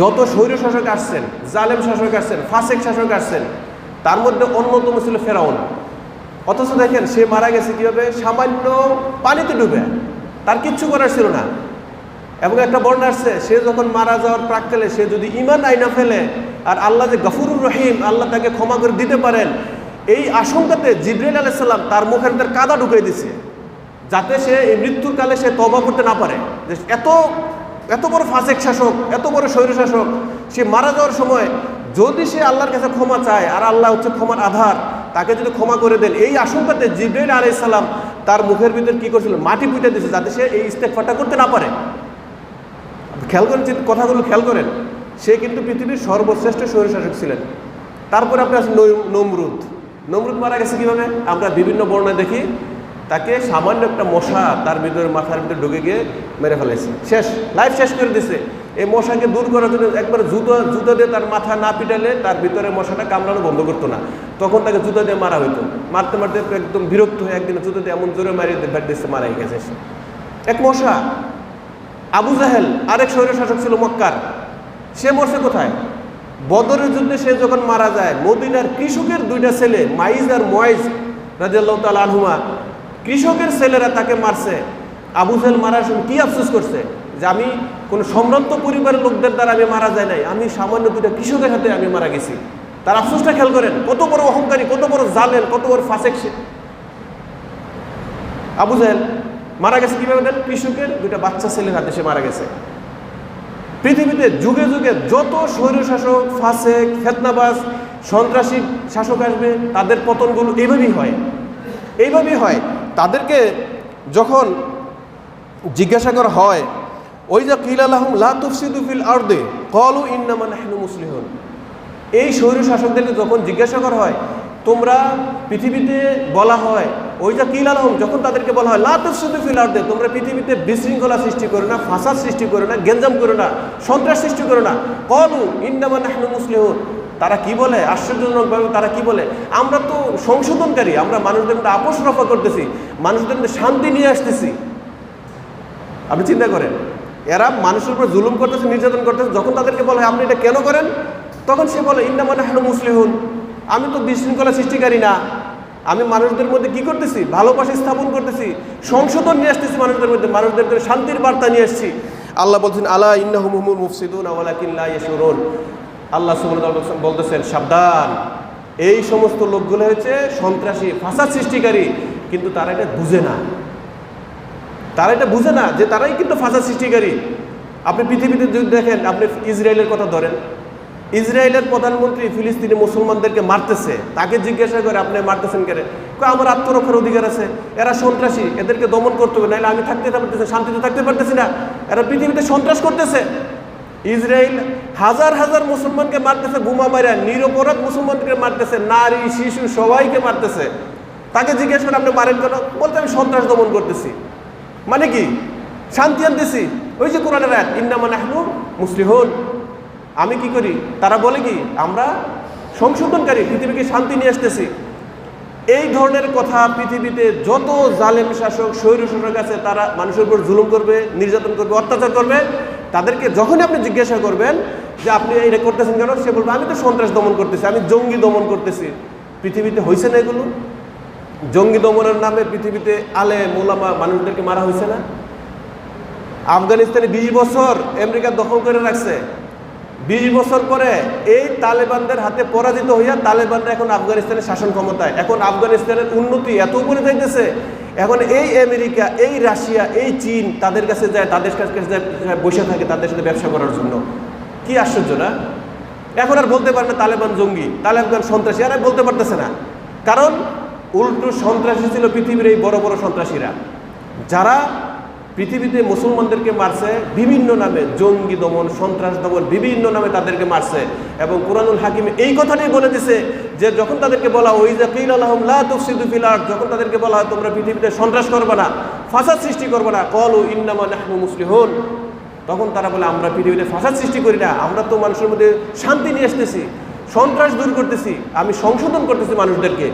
যত স্বৈর শাসক আসছেন, জালেম শাসক আসছেন, ফাসেক শাসক আসছেন, তার মধ্যে অন্যতম ছিল ফেরাউন। অথচ দেখেন, সে মারা গেছে কীভাবে? সামান্য পানিতে ডুবে। তার কিচ্ছু করার ছিল না। এবং একটা বর্ণা আসছে, সে যখন মারা যাওয়ার প্রাককালে সে যদি ইমান আইনা ফেলে, আর আল্লাহ যে গফুরুর রহিম, আল্লাহ তাকে ক্ষমা করে দিতে পারেন, এই আশঙ্কাতে জিব্রাইল আলাইসাল্লাম তার মুখের ভিতরে কাদা ঢুকিয়ে দিছে, যাতে সে এই মৃত্যুর কালে সে তবা করতে না পারে। যে এত এত বড় ফাসেক শাসক, এত বড় স্বৈর শাসক, সে মারা যাওয়ার সময় যদি সে আল্লাহর কাছে ক্ষমা চায় আর আল্লাহ হচ্ছে ক্ষমার আধার, তাকে যদি ক্ষমা করে দেন, এই আশঙ্কাতে জিব্রাইল আলাইসাল্লাম তার মুখের ভিতর কি করছিল? মাটি পুঁতে দিয়েছে যাতে সে এই ইস্তেকফারটা করতে না পারে। খেয়াল করেন কথাগুলো খেয়াল করেন, সে কিন্তু পৃথিবীর সর্বশ্রেষ্ঠ স্বৈরশাসক ছিলেন। তারপরে আপনার আছে নৈ- নমরুদ। নমরুদ মারা গেছে কীভাবে? আমরা বিভিন্ন বর্ণায় দেখি তাকে সামান্য একটা মশা তার ভিতরে মাথার ভিতরে ঢুকে গিয়ে মেরে ফেলেছে। শেষ লাইফ শেষ করে দিছে। এই মশাকে দূর করার জন্য একবার জুতো জুতো দিয়ে তার মাথা না পিটালে তার ভিতরে মশাটা কামড়ানো বন্ধ করতো না। তখন তাকে জুতো দিয়ে মারা হইতো। মারতে মারতে একদম বিরক্ত হয়ে একদিন জুতো দিয়ে এমন জোরে মারিয়ে ব্যাট দিচ্ছে মারাই গেছে এক মশা, আবু জাহেল, আরেক শহরের শাসক ছিল মক্কার। সে মরছে কোথায়? বদরের যুদ্ধে সে যখন মারা যায়, মদিনার কৃষকের দুইটা ছেলে, মাইজ আর ময়েজ রাজিয়াল্লাহ তাল আনহুমা কৃষকের ছেলেরা তাকে মারছে। আবু জাহেল মারার সময় কী আফসোস করছে? যে আমি কোনো সম্ভ্রান্ত পরিবারের লোকদের দ্বারা আমি মারা যায় নাই, আমি সামান্য দুইটা কৃষকের হাতে আমি মারা গেছি। তার আফসোসটা খেয়াল করেন, কত বড় অহংকারী, কত বড় জালেন কত বড় ফাসেক সে। আবু জাহেল মারা গেছে কীভাবে দেন? কৃষকের দুইটা বাচ্চা ছেলের হাতে সে মারা গেছে। পৃথিবীতে যুগে যুগে যত স্বৈরশাসক, ফাসেক, ফেতনাবাজ, সন্ত্রাসী শাসক আসবে, তাদের পতনগুলো এইভাবেই হয়। এইভাবেই হয়। তাদেরকে যখন জিজ্ঞাসা করা হয়, ওই যে কিল আলহম লা তুফসিদু ফিল আর্দে কলু ইন্নামা নাহনু মুসলিহন। এই স্বৈর শাসকদেরকে যখন জিজ্ঞাসা করা হয়, তোমরা পৃথিবীতে বলা হয়, ওই যা কিল আলহম যখন তাদেরকে বলা হয় লাতুফসুদু ফিল আর্দে, তোমরা পৃথিবীতে বিশৃঙ্খলা সৃষ্টি করো না, ফাসাদ সৃষ্টি করো না, গেঞ্জাম করো না, সন্ত্রাস সৃষ্টি করো না। কলু ইন্নামা নাহনু মুসলিহন। তারা কি বলে? আশ্চর্যজনকভাবে তারা কি বলে? আমরা তো সংশোধনকারী, আমরা মানুষদের মধ্যে আপোষ রফা করতেছি, মানুষদের মধ্যে শান্তি নিয়ে আসতেছি। আপনি চিন্তা করেন, এরা মানুষের উপর জুলুম করতেছে, নির্যাতন করতেছে, যখন তাদেরকে বলা, আপনি এটা কেন করেন? তখন সে বলে ইন্না মানে হানু মুসলিহুন, আমি তো বিশৃঙ্খলা সৃষ্টিকারী না। আমি মানুষদের মধ্যে কি করতেছি? ভালোবাসা স্থাপন করতেছি, সংশোধন নিয়ে আসতেছি মানুষদের মধ্যে, মানুষদের শান্তির বার্তা নিয়ে আসছি। আল্লাহ বলছেন আল্লাহ ইন্না হুমুল মুফসিদুন আওয়ালাকিল্লা ইয়শুরুন আল্লাহ বলতেছেন, সাবধান। এই সমস্ত লোকগুলো হয়েছে সন্ত্রাসী, ফাসাদ সৃষ্টিকারী, কিন্তু তারা এটা বুঝে না। তারা এটা বুঝে না যে তারাই কিন্তু ফাঁসা সৃষ্টিকারী। আপনি পৃথিবীতে যদি দেখেন, আপনি ইসরায়েলের কথা ধরেন। ইসরায়েলের প্রধানমন্ত্রী ফিলিস্তিনি মুসলমানদেরকে মারতেছে। তাকে জিজ্ঞাসা করে, আপনি মারতেছেন কেন? আমার আত্মরক্ষার অধিকার আছে। এরা সন্ত্রাসী, এদেরকে দমন করতে হবে। নাহলে আমি থাকতে পারতেছি শান্তিতে থাকতে পারতেছি না। এরা পৃথিবীতে সন্ত্রাস করতেছে। ইসরায়েল হাজার হাজার মুসলমানকে মারতেছে, বোমা মারা নিরপরাধ মুসলমানকে মারতেছে, নারী, শিশু সবাইকে মারতেছে। তাকে জিজ্ঞেস করে, আপনি মারেন কেন? বলতে, আমি সন্ত্রাস দমন করতেছি। মানে কি? শান্তি আনতেছি। ওই যে কোরআনের আয়াত, ইন্নামা নাহনু মুসলিহুন। আমি কি করি? তারা বলে কি? আমরা সংশোধনকারী, পৃথিবীকে শান্তি নিয়ে আসতেছি। এই ধরনের কথা পৃথিবীতে যত জালেম শাসক স্বৈর শাসক আছে, তারা মানুষের উপর জুলুম করবে, নির্যাতন করবে, অত্যাচার করবে। তাদেরকে যখনই আপনি জিজ্ঞাসা করবেন যে আপনি এটা করতেছেন কেন, সে বলবে, আমি তো সন্ত্রাস দমন করতেছি, আমি জঙ্গি দমন করতেছি। পৃথিবীতে হয়েছে না এগুলো? জঙ্গি দমনের নামে পৃথিবীতে আলে, মোলামা মানুষদেরকে মারা হয়েছে না? আফগানিস্তানে বিশ বছর আমেরিকা দখল করে রাখছে। বিশ বছর পরে এই তালেবানদের হাতে পরাজিত হইয়া তালেবানরা এখন আফগানিস্তানের শাসন ক্ষমতায়। এখন আফগানিস্তানের উন্নতি এত উপরে যাইতেছে। এখন এই আমেরিকা, এই রাশিয়া, এই চীন তাদের কাছে যায়, তাদের কাছে যায় বসে থাকে তাদের সাথে ব্যবসা করার জন্য। কি আশ্চর্য না? এখন আর বলতে পারে না তালেবান জঙ্গি, তালেবান সন্ত্রাসী আর বলতে পারতেছে না। কারণ উল্টো সন্ত্রাসী ছিল পৃথিবীর এই বড় বড় সন্ত্রাসীরা। যারা পৃথিবীতে মুসলমানদেরকে মারছে বিভিন্ন নামে, জঙ্গি দমন, সন্ত্রাস দমন, বিভিন্ন নামে তাদেরকে মারছে। এবং কুরআনুল হাকিম এই কথাটাই বলে দিছে যে যখন তাদেরকে বলা ওই যে কিল আলহম লা তুফসিদু ফিল আরদ যখন তাদেরকে বলা হয়, তোমরা পৃথিবীতে সন্ত্রাস করবে না, ফাসাদ সৃষ্টি করবে না কলু ইন্নামা নাহনু মুসলিহুন তখন তারা বলে, আমরা পৃথিবীতে ফাসাদ সৃষ্টি করি না, আমরা তো মানুষের মধ্যে শান্তি নিয়ে আসতেছি, সন্ত্রাস দূর করতেছি, আমি সংশোধন করতেছি মানুষদেরকে।